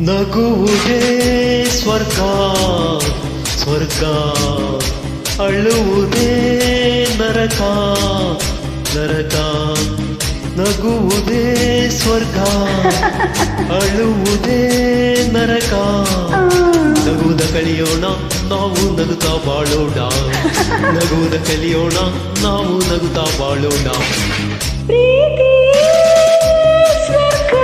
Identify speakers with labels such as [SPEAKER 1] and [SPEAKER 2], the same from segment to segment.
[SPEAKER 1] ನಗುವುದೇ ಸ್ವರ್ಗ ಸ್ವರ್ಗ ಅಳುವುದೇ ನರಕ ನರಕ ನಗುವುದೇ ಸ್ವರ್ಗ ಅಳುವುದೇ ನರಕ. ನಗುವುದ ಕಲಿಯೋಣ ನಾವು ನಗುತ್ತಾ ಬಾಳೋಣ. ನಗುವುದ ಕಲಿಯೋಣ ನಾವು ನಗುತ್ತಾ ಬಾಳೋಣ.
[SPEAKER 2] ಪ್ರೀತಿ ಸ್ವರ್ಗ.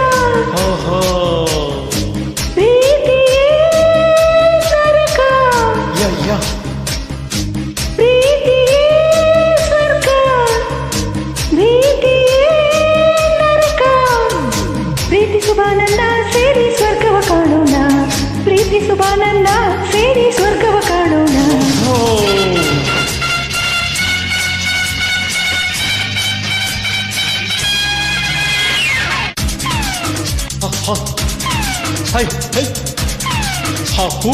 [SPEAKER 1] ಹ, ಹ. ಹೈ ಹೈ ಹ, ಹೂ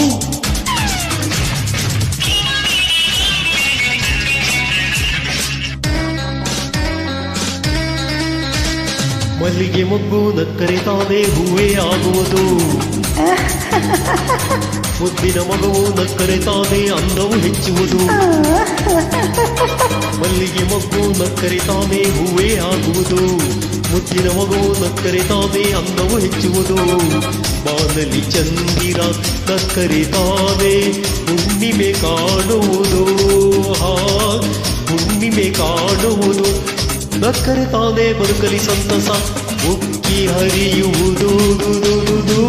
[SPEAKER 1] ಮಲ್ಲಿಗೆ ಮೊಗ್ಗು ನಕ್ಕರೆ ತಾನೇ ಹೂವೇ ಆಗುವುದು. ಮುದ್ದಿನ ಮಗವು ನಕ್ಕರೆ ತಾನೇ ಅಂದವು ಹೆಚ್ಚುವುದು. ಮಲ್ಲಿಗೆ ಮೊಗ್ಗು ನಕ್ಕರೆ ತಾನೇ ಹೂವೇ ಆಗುವುದು. ಮುದ್ದಿನ ಮಗು ನಕ್ಕರೆ ತಾವೇ ಅಂದವು ಹೆಚ್ಚುವುದು. ಬಾನಲಿ ಚಂದಿರ ನಕ್ಕರೆ ತಾವೇ ಹುಣ್ಣಿಮೆ ಕಾಣುವುದು. ಹಾ ಹುಣ್ಣಿಮೆ ಕಾಣುವುದು. ತಾವೇ ಬದುಕಲಿ ಸಂತಸ ಉಕ್ಕಿ ಹರಿಯುವುದು. ದು,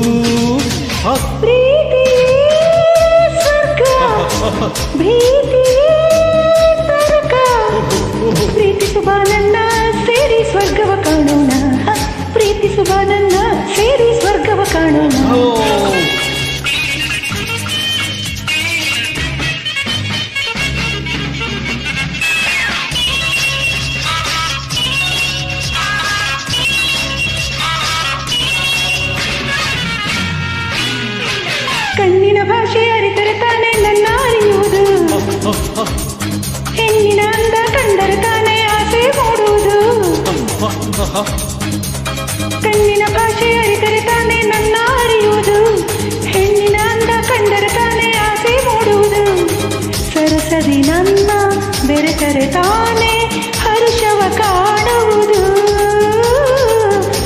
[SPEAKER 2] ಸ್ವರ್ಗವ ಕಾಣೋಣ
[SPEAKER 1] ಓ.
[SPEAKER 2] ಕಣ್ಣಿನ ಭಾಷೆ ಅರಿತರೆ ತಾನೇ ನನ್ನ ಅರಿಯುವುದು ಹೆಣ್ಣಿನ ಅಂದ ಕಂಡರೆ ತಾನೇ ಆಸೆ ಮೂಡುವುದು ತಾನೇ ಹರುಷವ ಕಾಣುವುದು.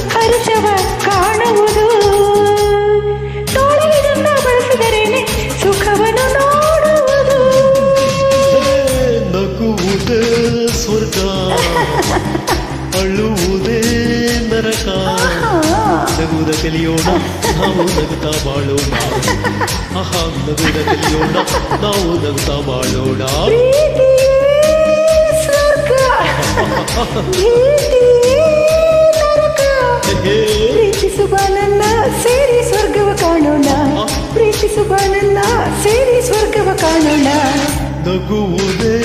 [SPEAKER 2] ಹರುಷವ ಕಾಣುವುದು. ತೋಳಿದನ್ನ ಬಳಸಿದರೇನೆ ಸುಖವನ್ನು ನೋಡುವುದು.
[SPEAKER 1] ನಗುವುದೇ ಸ್ವರ್ಗ. ಅಳುವುದೇ ನರಕ. ನಗುವುದ ಕಲಿಯೋಣ ನಾವು ನಗುತ್ತಾ ಬಾಳೋಣ. ಆಹಾ ನಗುವುದ ಕಲಿಯೋಣ ನಾವು ನಗುತ್ತಾ ಬಾಳೋಣ.
[SPEAKER 2] ಪ್ರೀತಿಯೇ ನರಕ
[SPEAKER 1] ಹೇ,
[SPEAKER 2] ಪ್ರೀತಿ ಸುಬಾನನ್ನ ಸೇರಿ ಸ್ವರ್ಗವ ಕಾಣೋಣ. ಪ್ರೀತಿ ಸುಬಾನನ್ನ ಸೇರಿ ಸ್ವರ್ಗವ ಕಾಣೋಣ.
[SPEAKER 1] ನಗುವುದೇ